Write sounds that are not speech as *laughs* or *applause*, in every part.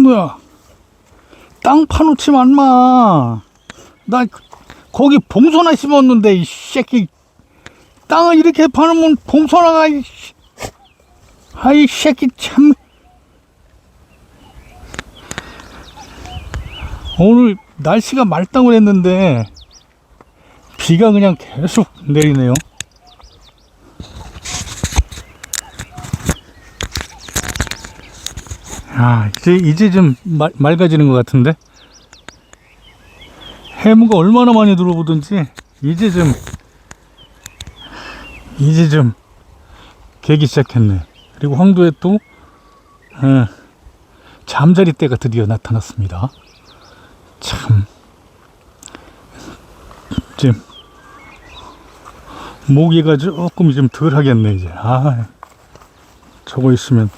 황도야, 땅 파놓지 말마. 나 그- 거기 봉소나 심었는데, 이 새끼. 땅을 이렇게 파놓으면 봉소나가, 이 씨. 아이, 새끼, 참. 오늘 날씨가 말짱을 했는데, 비가 그냥 계속 내리네요. 아, 이제, 이제 좀 말, 맑아지는 것 같은데? 해무가 얼마나 많이 들어오든지, 이제 좀, 이제 좀, 개기 시작했네. 그리고 황도에 또, 어, 잠자리 때가 드디어 나타났습니다. 참, 지금, 모기가 조금 좀 덜 하겠네, 이제. 아, 저거 있으면.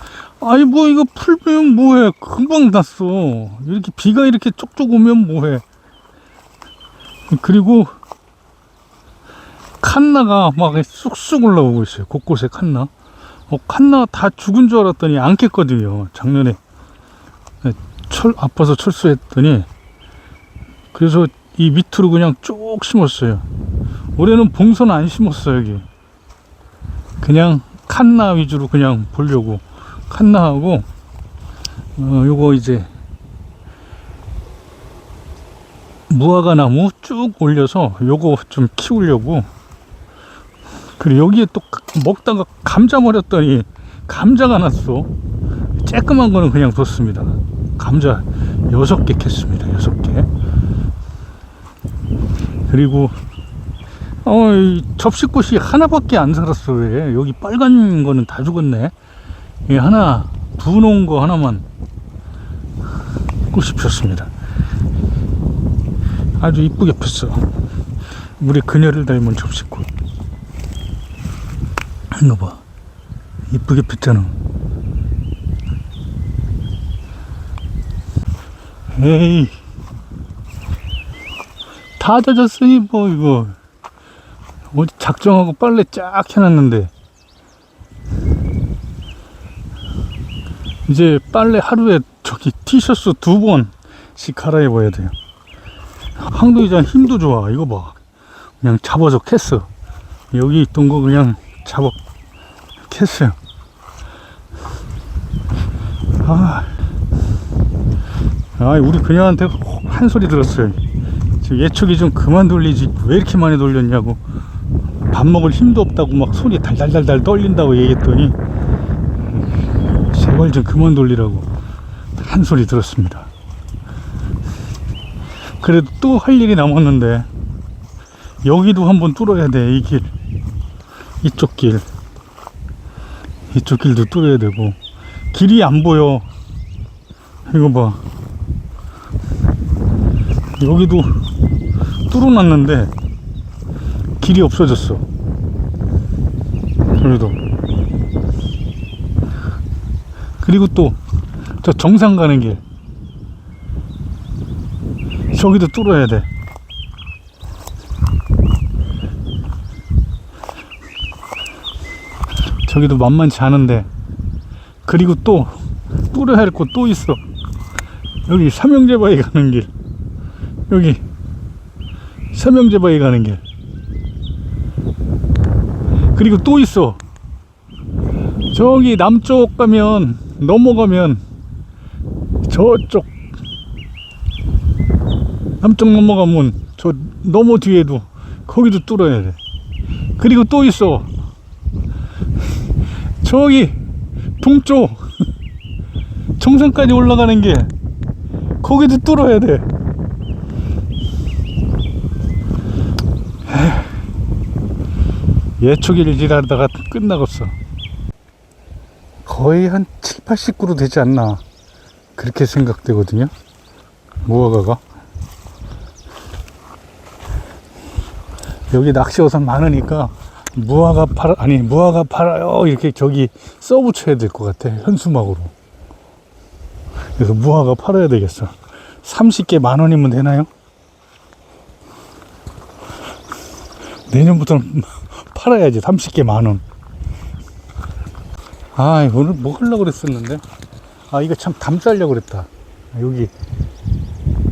아니 뭐 이거 풀면 뭐해? 금방 났어. 이렇게 비가 이렇게 쪽쪽 오면 뭐해? 그리고 칸나가 막 쑥쑥 올라오고 있어요. 곳곳에 칸나. 어, 칸나 다 죽은 줄 알았더니 안 깼거든요 작년에. 철 아파서 철수했더니. 그래서 이 밑으로 그냥 쭉 심었어요. 올해는 봉선 안 심었어요 여기. 그냥 칸나 위주로 그냥 보려고 칸나하고 어 요거 이제 무화과 나무 쭉 올려서 요거 좀 키우려고. 그리고 여기에 또 먹다가 감자 버렸더니 감자가 났어. 쬐끄만 거는 그냥 뒀습니다. 감자 여섯 개 캤습니다 여섯 개. 그리고 어, 이 접시꽃이 하나밖에 안 살았어 왜. 여기 빨간 거는 다 죽었네 이 하나 부놓은 거 하나만 꽃이 폈습니다. 아주 이쁘게 폈어. 우리 그녀를 닮은 접시꽃. 이거 봐. 이쁘게 폈잖아. 에이. 다 젖었으니 뭐 이거. 어디 작정하고 빨래 쫙 해놨는데. 이제 빨래 하루에 저기 티셔츠 두 번씩 갈아입어야 돼요. 항도이장 힘도 좋아. 이거 봐. 그냥 잡아서 캤어. 여기 있던 거 그냥 잡아 캤어요. 아, 아 우리 그녀한테 한 소리 들었어요. 지금 예초기 좀 그만 돌리지 왜 이렇게 많이 돌렸냐고. 밥 먹을 힘도 없다고 막 손이 달달달달 떨린다고 얘기했더니 제발 좀 그만 돌리라고 한 소리 들었습니다. 그래도 또 할 일이 남았는데 여기도 한번 뚫어야 돼 이 길. 이쪽 길. 이쪽 길도 뚫어야 되고. 길이 안 보여. 이거 봐. 여기도 뚫어놨는데 길이 없어졌어. 그래도 그리고 또 저 정상 가는 길. 저기도 뚫어야 돼. 저기도 만만치 않은데. 그리고 또 뚫어야 할 곳 또 있어. 여기 삼형제 바위 가는 길. 여기 삼형제 바위 가는 길. 그리고 또 있어. 저기 남쪽 가면 넘어가면 저쪽 남쪽 넘어가면 저 너머 뒤에도 거기도 뚫어야 돼. 그리고 또 있어. *laughs* 저기 동쪽 *laughs* 정상까지 올라가는 게 거기도 뚫어야 돼. 예초기를 지나다가 끝나겠어 거의 한 7, 80그루 되지 않나 그렇게 생각되거든요. 무화과가? 여기 낚시어선 많으니까 무화과 팔아 아니 무화과 팔아요. 이렇게 저기 써 붙여야 될 것 같아 현수막으로. 그래서 무화과 팔아야 되겠어. 30개 만 원이면 되나요? 내년부터는 *laughs* 팔아야지 30개 만원 아 오늘 뭐 하려고 그랬었는데? 아 이거 참 담자려고 그랬다. 여기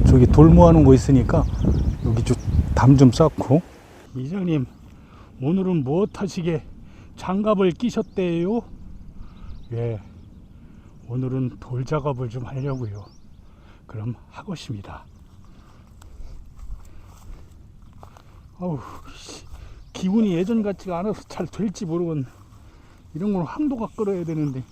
저기 돌 모아놓은 거 있으니까 여기 좀담좀 쌓고. 이장님 오늘은 무엇 하시게 장갑을 끼셨대요? 예 오늘은 돌 작업을 좀 하려고요. 그럼 하것입니다. 어우 씨, 기분이 예전 같지가 않아서 잘 될지 모르겠네 이런 건 항도가 끌어야 되는데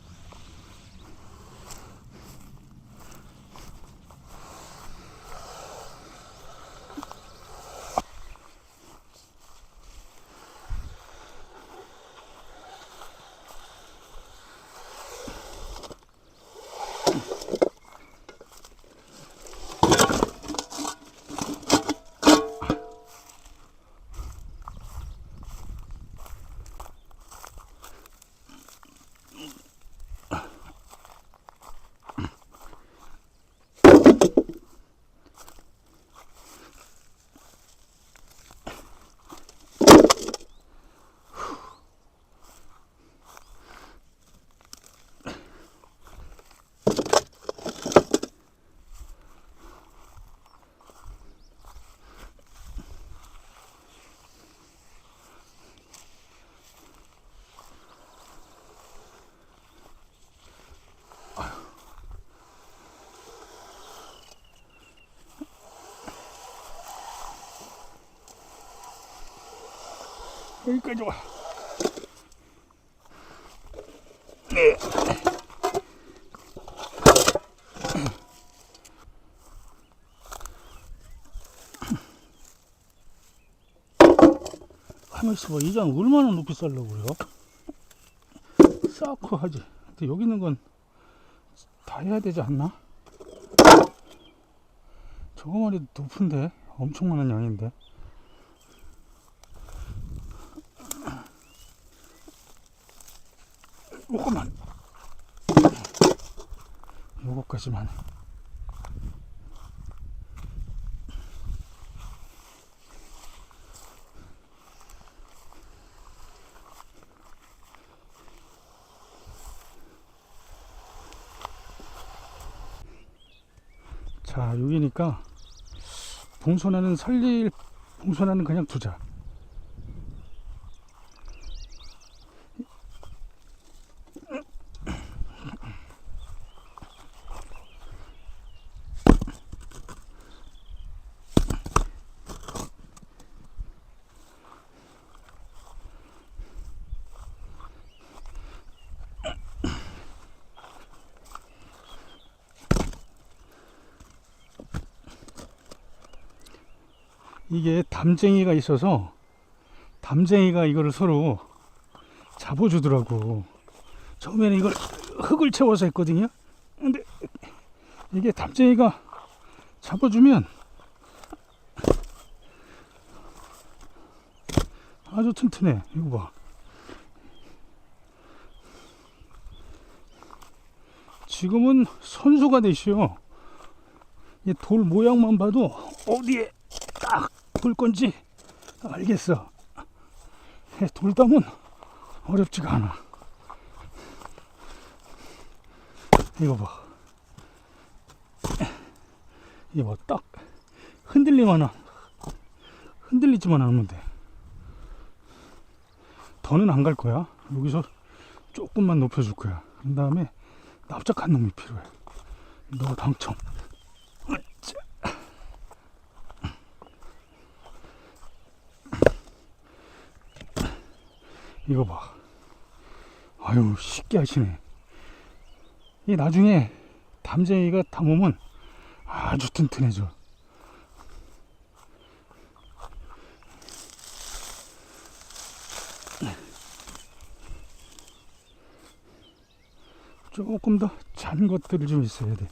여기까지 와. 네. 가만 있어봐. 이 장 얼마나 높이 썰려고요? 쌓고 하지. 근데 여기 있는 건 다 해야 되지 않나? 저거만 해도 높은데? 엄청 많은 양인데? 요거만 요 거까지만 자 여기니까 봉선화는 살릴 봉선화는 그냥 두자 이게 담쟁이가 있어서 담쟁이가 이거를 서로 잡아주더라고. 처음에는 이걸 흙을 채워서 했거든요. 근데 이게 담쟁이가 잡아주면 아주 튼튼해. 이거 봐. 지금은 선수가 되시오. 이돌 모양만 봐도 어디에 딱 돌 건지 알겠어. 돌담은 어렵지가 않아. 이거 봐. 이거 봐. 딱 흔들리만 하- 흔들리지만 않으면 돼. 더는 안 갈 거야. 여기서 조금만 높여줄 거야. 그 다음에 납작한 놈이 필요해. 너 당첨. 이거 봐. 아유, 쉽게 하시네. 이 나중에 담쟁이가 담으면 아주 튼튼해져. 조금 더 잔 것들을 좀 있어야 돼.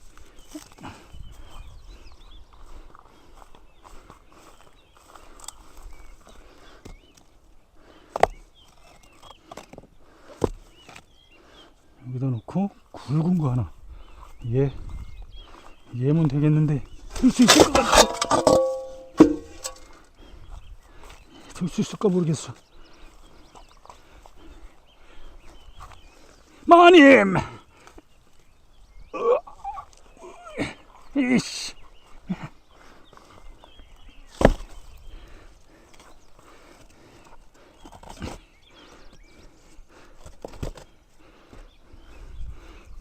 여기다 놓고 굵은 거 하나. 얘 얘면 되겠는데 들 수 있을 것 같아. 들 수 있을까 모르겠어. 마님. 이씨.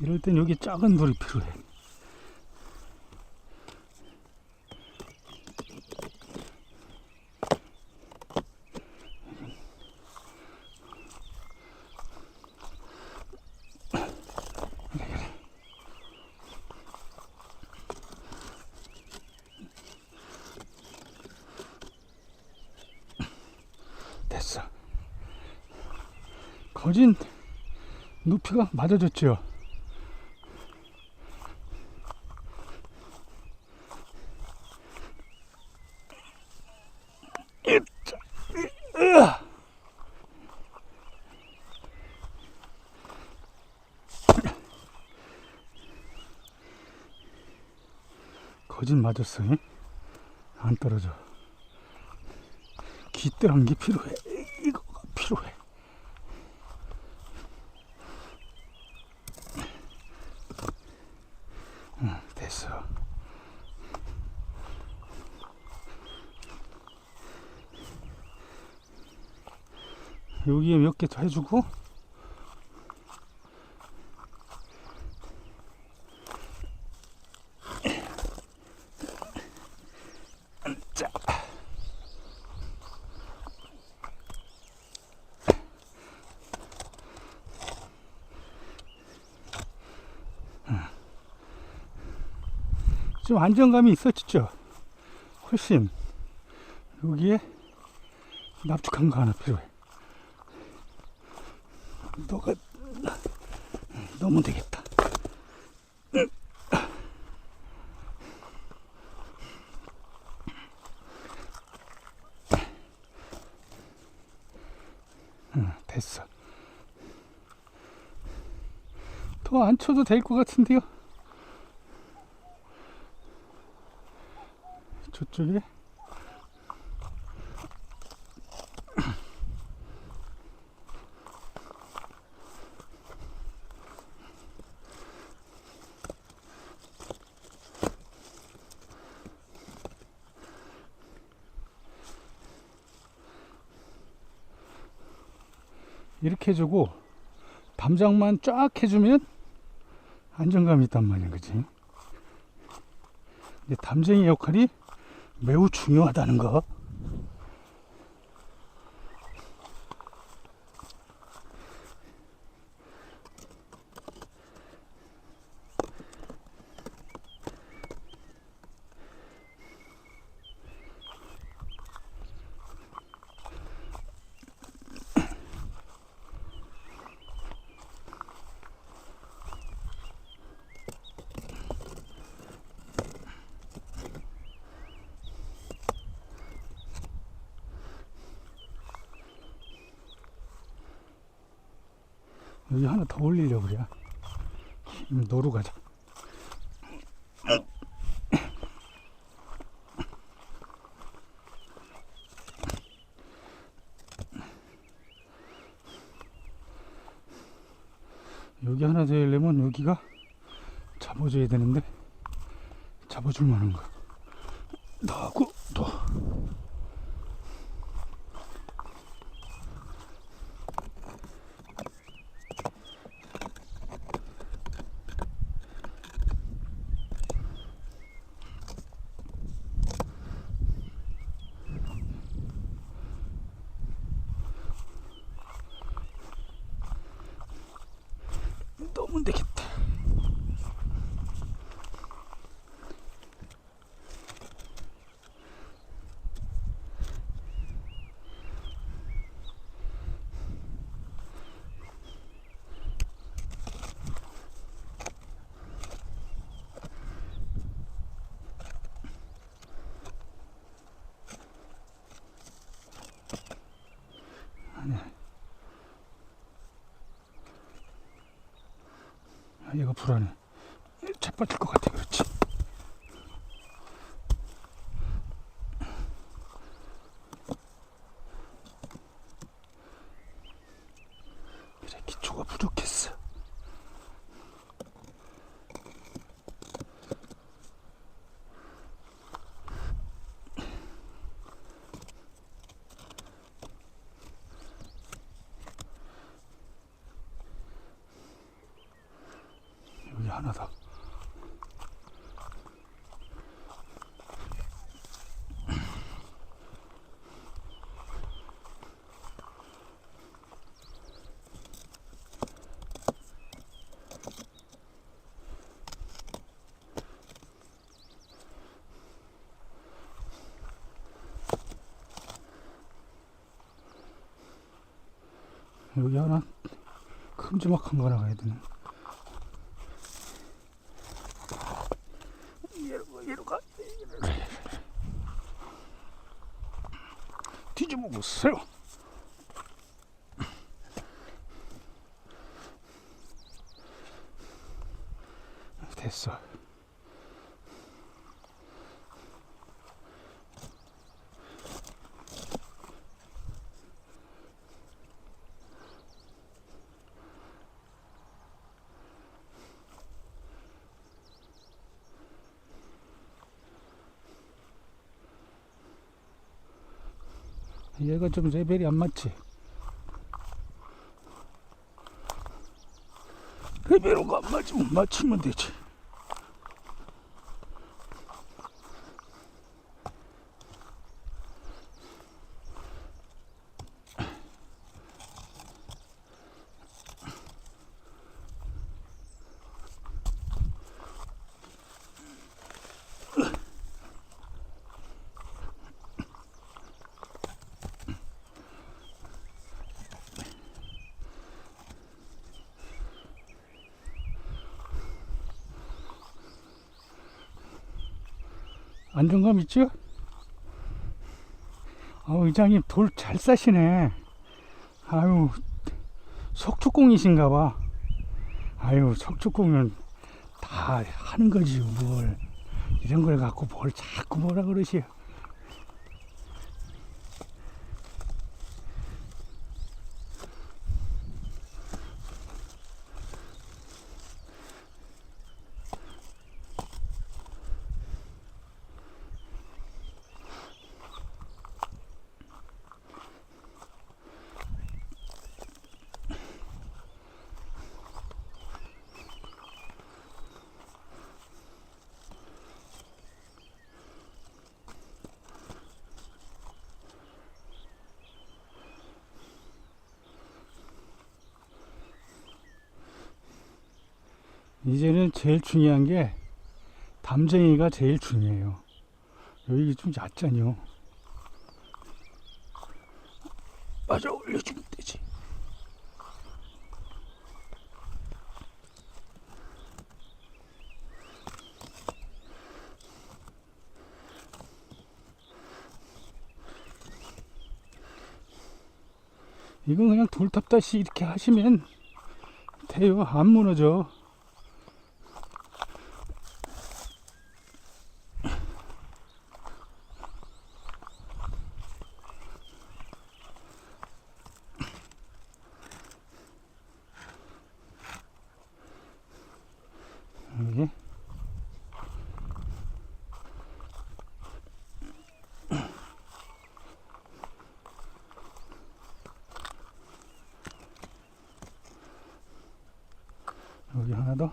이럴 땐 여기 작은 돌이 필요해. 거진 높이가 맞아졌죠. 으짜, 으아. 거진 맞았어. 잉? 안 떨어져. 기대한 게 필요해. 이거가 필요해. 응, 됐어. 여기에 몇 개 더 해주고 좀 안정감이 있었죠. 훨씬 여기에 납축한 거 하나 필요해. 너가 너무 되겠다. 응, 됐어. 더 안 쳐도 될 것 같은데요. 저쪽에 이렇게 해주고 담장만 쫙 해주면 안정감이 있단 말이야 그지 근데 담쟁이 역할이 매우 중요하다는 거 여기 하나 더 올리려고 그래. 음, 노루 가자. 여기 하나 더 하려면 여기가 잡아줘야 되는데 잡아줄 만한 거 얘가 불안해. 자빠질 것 같아, 그렇지. 그래, 기초가 부족했어. 하나 더. 여기 하나 큼지막한 거 나가야 되네. 얘로 가, 얘로 가. 뒤 얘가 좀 레벨이 안 맞지? 레벨로가 안 맞으면 맞추면 되지. 안정감 있죠? 아, 의장님 돌 잘 싸시네. 아유, 석축공이신가 봐. 아유, 석축공은 다 하는 거지, 뭘. 이런 걸 갖고 뭘 자꾸 뭐라 그러시오. 이제는 제일 중요한 게 담쟁이가 제일 중요해요. 여기 좀 얕잖요. 맞아 올려주면 되지. 이건 그냥 돌탑다시 이렇게 하시면 돼요. 안 무너져. 여기 여기 하나 더.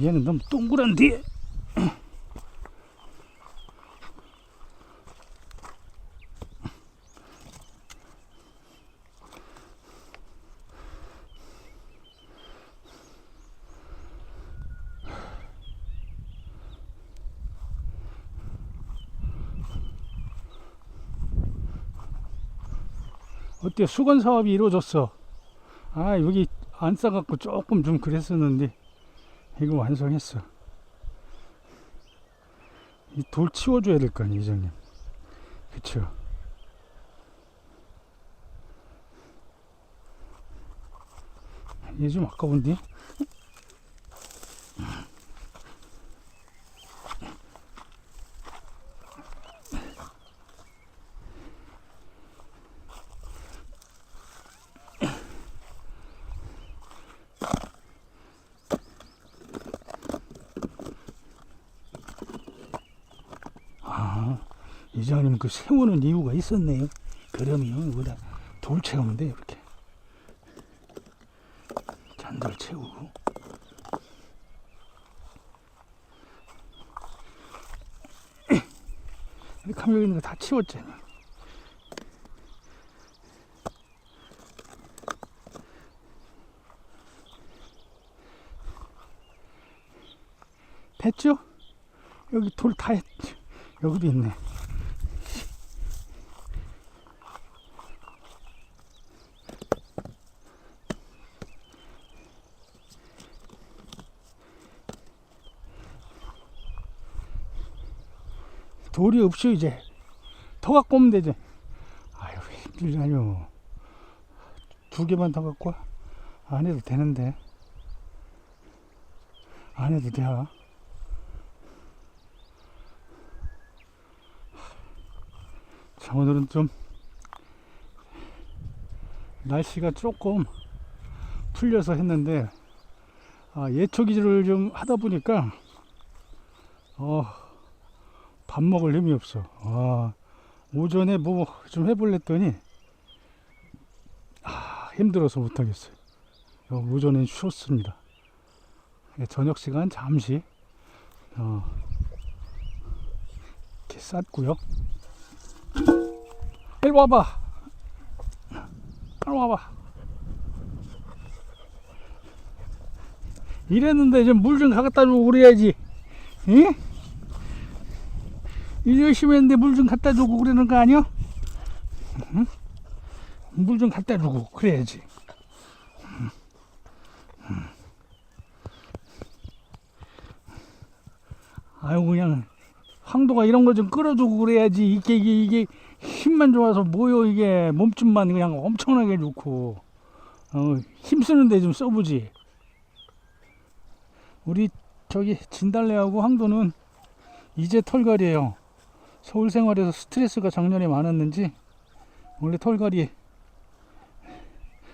얘는 너무 동그란데 어때 수건 사업이 이루어졌어. 아 여기 안 싸갖고 조금 좀 그랬었는데 이거 완성했어. 이 돌 치워줘야 될 거 아니에요 이장님. 그쵸? 얘 좀 아까운데 아, 이장님 그 세우는 이유가 있었네요. 그러면 여기다 돌 채우면 돼 이렇게 잔돌 채우고 *clears throat* 이렇게 하면 있는 거 다 치웠잖아 됐죠? 여기 돌 다 했, 여기도 있네. 돌이 없어 이제 더 갖고 오면 되지. 아유 왜 힘들다뇨. 두 개만 더 갖고 와? 안 해도 되는데. 안 해도 돼 자, 오늘은 좀 날씨가 조금 풀려서 했는데 아, 예초기를 좀 하다 보니까 어, 밥 먹을 힘이 없어. 아, 오전에 뭐 좀 해볼랬더니 아, 힘들어서 못하겠어요. 어, 오전엔 쉬었습니다. 예, 저녁 시간 잠시 어, 이렇게 쌌고요. 이리 와봐. 이리 와봐. 이랬는데 좀물좀 갖다 주고 그래야지. 응? 일 열심히 했는데 물 좀 갖다 주고 그러는 거 아니야? 응? 물좀 갖다 주고 그래야지. 아유 그냥 황도가 이런 거좀 끌어주고 그래야지 이게 이게 이게 힘만 좋아서 뭐요 이게 몸집만 그냥 엄청나게 좋고 어, 힘 쓰는데 좀 써보지 우리 저기 진달래하고 황도는 이제 털갈이에요 서울 생활에서 스트레스가 작년에 많았는지 원래 털갈이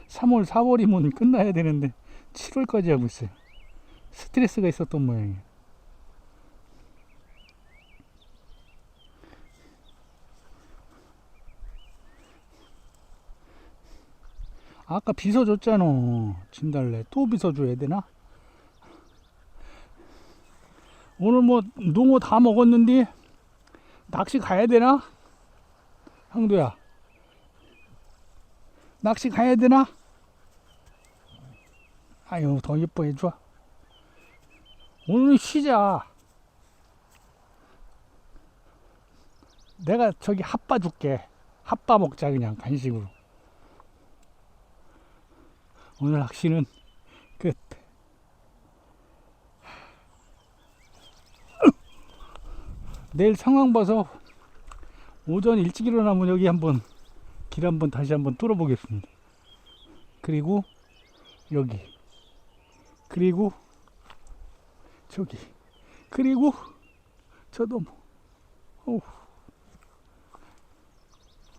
3월 4월이면 끝나야 되는데 7월까지 하고 있어요. 스트레스가 있었던 모양이에요. 아까 빗어줬잖아. 진달래. 또 빗어줘야 되나? 오늘 뭐 농어 다 먹었는데 낚시 가야 되나? 형도야. 낚시 가야 되나? 아유 더 예뻐 해 줘 오늘은 쉬자. 내가 저기 핫바 줄게. 핫바 먹자 그냥 간식으로. 오늘 낚시는 끝. 내일 상황 봐서 오전 일찍 일어나면 여기 한번 길 한번 다시 한번 뚫어 보겠습니다. 그리고 여기 그리고 저기 그리고 저도 뭐 어우